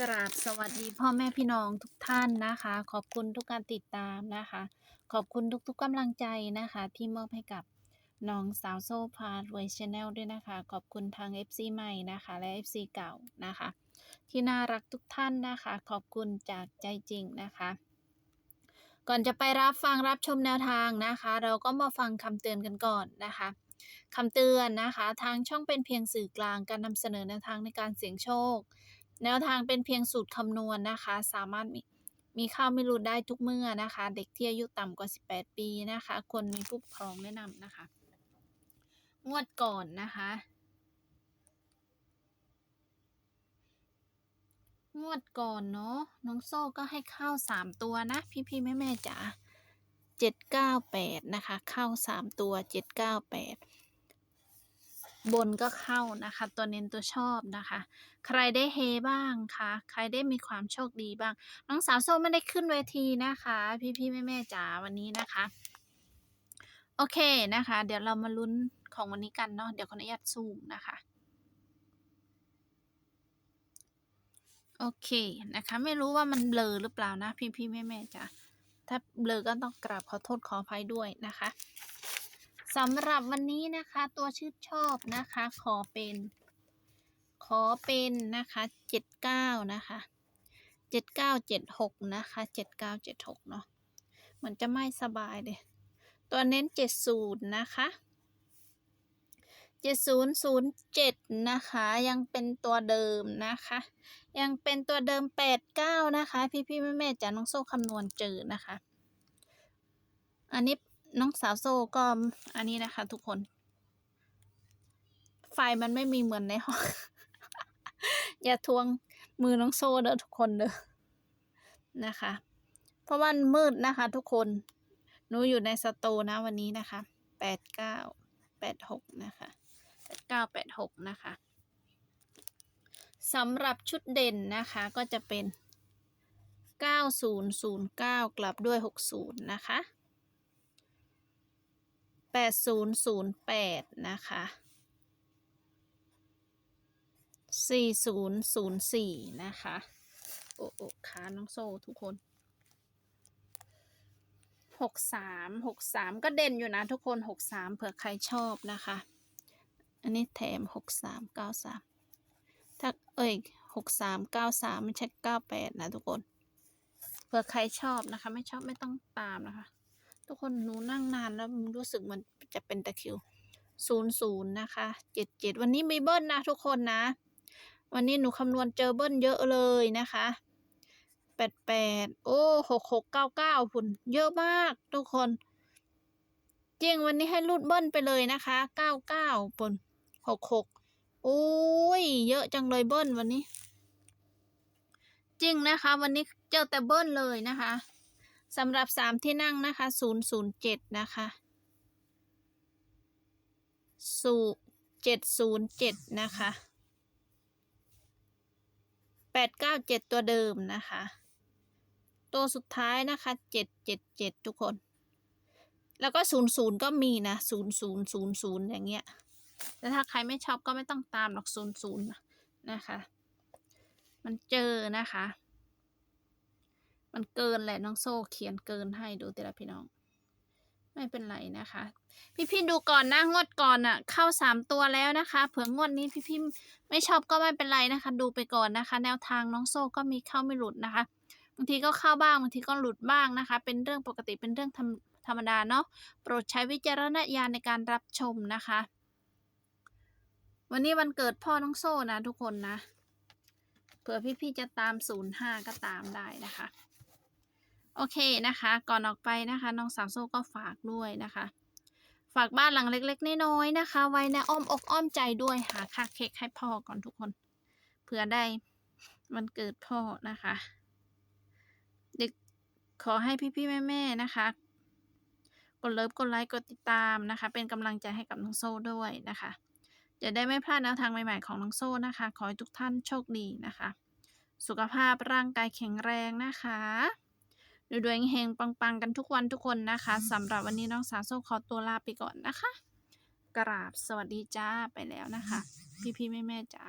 กราบสวัสดีพ่อแม่พี่น้องทุกท่านนะคะ ขอบคุณทุกการติดตามนะคะ ขอบคุณทุกๆกำลังใจนะคะ ที่มอบให้กับน้องสาวโซพารวยชาแนลด้วยนะคะ ขอบคุณทาง FC ใหม่นะคะ และ FC เก่านะคะ ที่น่ารักทุกท่านนะคะ ขอบคุณจากใจจริงนะคะ ก่อนจะไปรับฟังรับชมแนวทางนะคะ เราก็มาฟังคำเตือนกันก่อนนะคะคำเตือนนะคะ ทางช่องเป็นเพียงสื่อกลางการนำเสนอแนวทางในการเสี่ยงโชค แนวทางเป็นเพียงสูตรคำนวณนะคะ สามารถมีมีข้าวไม่รู้ได้ทุกเมื่อนะคะ เด็กที่อายุต่ำกว่า 18 ปีนะคะควรมีผู้ปกครองแนะนำนะคะ งวดก่อนนะคะ งวดก่อนเนาะน้องโซ่ก็ให้ข้าสามตัวนะ พี่พี่แม่แม่จ๋าเจ็ดเก้าแปดนะคะ ข้าสามตัวเจ็ดเก้าแปด บนก็เข้านะคะ ตัวเน้นตัวชอบนะคะ ใครได้เฮบ้างคะใครได้มีความโชคดีบ้าง น้องสาวโซ่ไม่ได้ขึ้นเวทีนะคะ พี่พี่แม่แม่จ๋าวันนี้นะคะ โอเคนะคะ เดี๋ยวเรามาลุ้นของวันนี้กันเนาะเดี๋ยวขออนุญาตซูมนะคะโอเคนะคะ ไม่รู้ว่ามันเบลอหรือเปล่านะ พี่พี่แม่แม่จ๋าถ้าเบลอก็ต้องกราบขอโทษขออภัยด้วยนะคะ สำหรับวันนี้นะคะตัวชื่นชอบนะคะ ขอเป็น ขอเป็นนะคะเจ็ดเก้านะคะเจ็ดเก้าเจ็ดหกนะคะเจ็ดเก้าเจ็ดหกเนาะมันจะไม่สบายเลยตัวเน้นเจ็ดศูนย์นะคะเจ็ดศูนย์ศูนย์เจ็ดนะคะ ยังเป็นตัวเดิมนะคะ ยังเป็นตัวเดิมแปดเก้านะคะ พี่พี่แม่แม่จ๋าน้องโซ่คำนวณเจอนะคะ อันนี้ น้องสาวโซ่ก็อันนี้นะคะ ทุกคน ไฟมันไม่มีเหมือนในห้อง อย่าทวงมือน้องโซ่เด้อทุกคนเด้อนะคะ เพราะมันมืดนะคะ ทุกคนหนูอยู่ในสตูนะวันนี้นะคะแปดเก้าแปดหกนะคะแปดเก้าแปดหกนะคะสำหรับชุดเด่นนะคะก็จะเป็นเก้าศูนย์ศูนย์เก้ากลับด้วยหกศูนย์นะคะ แปดศูนย์ศูนย์แปดนะคะสี่ศูนย์ศูนย์สี่นะคะ โอ้โอ้ขาน้องโซ่ทุกคนหกสามหกสามก็เด่นอยู่นะทุกคนหกสามเผื่อใครชอบนะคะ อันนี้แถมหกสามเก้าสามถ้าเอ้ยหกสามเก้าสามไม่ใช่เก้าแปดนะทุกคน เผื่อใครชอบนะคะ ไม่ชอบไม่ต้องตามนะคะ ทุกคนหนูนั่งนานแล้วรู้สึกมันจะเป็นตะคิวศูนย์ศูนย์นะคะเจ็ดเจ็ดวันนี้มีเบิ้ลนะทุกคนนะ วันนี้หนูคำนวณเจอเบิ้ลเยอะเลยนะคะแปดแปดโอ้หกหกเก้าเก้าพุ่นเยอะมากทุกคนจริงวันนี้ให้รูดเบิ้ลไปเลยนะคะเก้าเก้าปุ่นหกหกโอ้ย เยอะจังเลยเบิ้ลวันนี้ จริงนะคะ วันนี้เจอแต่เบิ้ลเลยนะคะ สำหรับสามที่นั่งนะคะศูนย์ศูนย์เจ็ดนะคะสูเจ็ดศูนย์เจ็ดนะคะแปดเก้าเจ็ดตัวเดิมนะคะ ตัวสุดท้ายนะคะเจ็ดเจ็ดเจ็ดทุกคน แล้วก็ศูนย์ศูนย์ก็มีนะศูนย์ศูนย์ศูนย์ศูนย์อย่างเงี้ยแต่ถ้าใครไม่ชอบก็ไม่ต้องตามหรอกศูนย์ศูนย์นะคะ มันเจอนะคะ มันเกินแหละน้องโซ่เขียนเกินให้ดูแต่ละพี่น้อง ไม่เป็นไรนะคะ พี่ๆดูก่อนนะงวดก่อนอะ่ะ เข้าสามตัวแล้วนะคะ เผื่องวดนี้พี่ๆไม่ชอบก็ไม่เป็นไรนะคะ ดูไปก่อนนะคะ แนวทางน้องโซ่ก็มีเข้าไม่หลุดนะคะบางทีก็เข้าบ้างบางทีก็หลุดบ้างนะคะ เป็นเรื่องปกติเป็นเรื่องธรรมธรรมดาเนาะโปรดใช้วิจารณญาณในการรับชมนะคะ วันนี้วันเกิดพ่อน้องโซ่นะทุกคนนะเผื่อพี่ๆจะตามศูนย์ห้าก็ตามได้นะคะ โอเคนะคะ ก่อนออกไปนะคะน้องสาวโซ่ก็ฝากด้วยนะคะ ฝากบ้านหลังเล็กๆน้อยๆนะคะ ไว้ในอ้อมอกอ้อมใจด้วยหาค่าเค้กให้พ่อก่อนทุกคน เผื่อได้มันเกิดพ่อนะคะ เด็กขอให้พี่ๆแม่ๆนะคะกดเลิฟกดไลค์กดติดตามนะคะ เป็นกำลังใจให้กับน้องโซ่ด้วยนะคะจะได้ไม่พลาดแนวทางใหม่ๆของน้องโซ่นะคะ ขอให้ทุกท่านโชคดีนะคะ สุขภาพร่างกายแข็งแรงนะคะ ดูดวงเฮงปังๆ กันทุกวันทุกคนนะคะสำหรับวันนี้น้องสาวโซ่ขอตัวลาไปก่อนนะคะ กราบสวัสดีจ้าไปแล้วนะคะ พี่ๆแม่ๆจ้า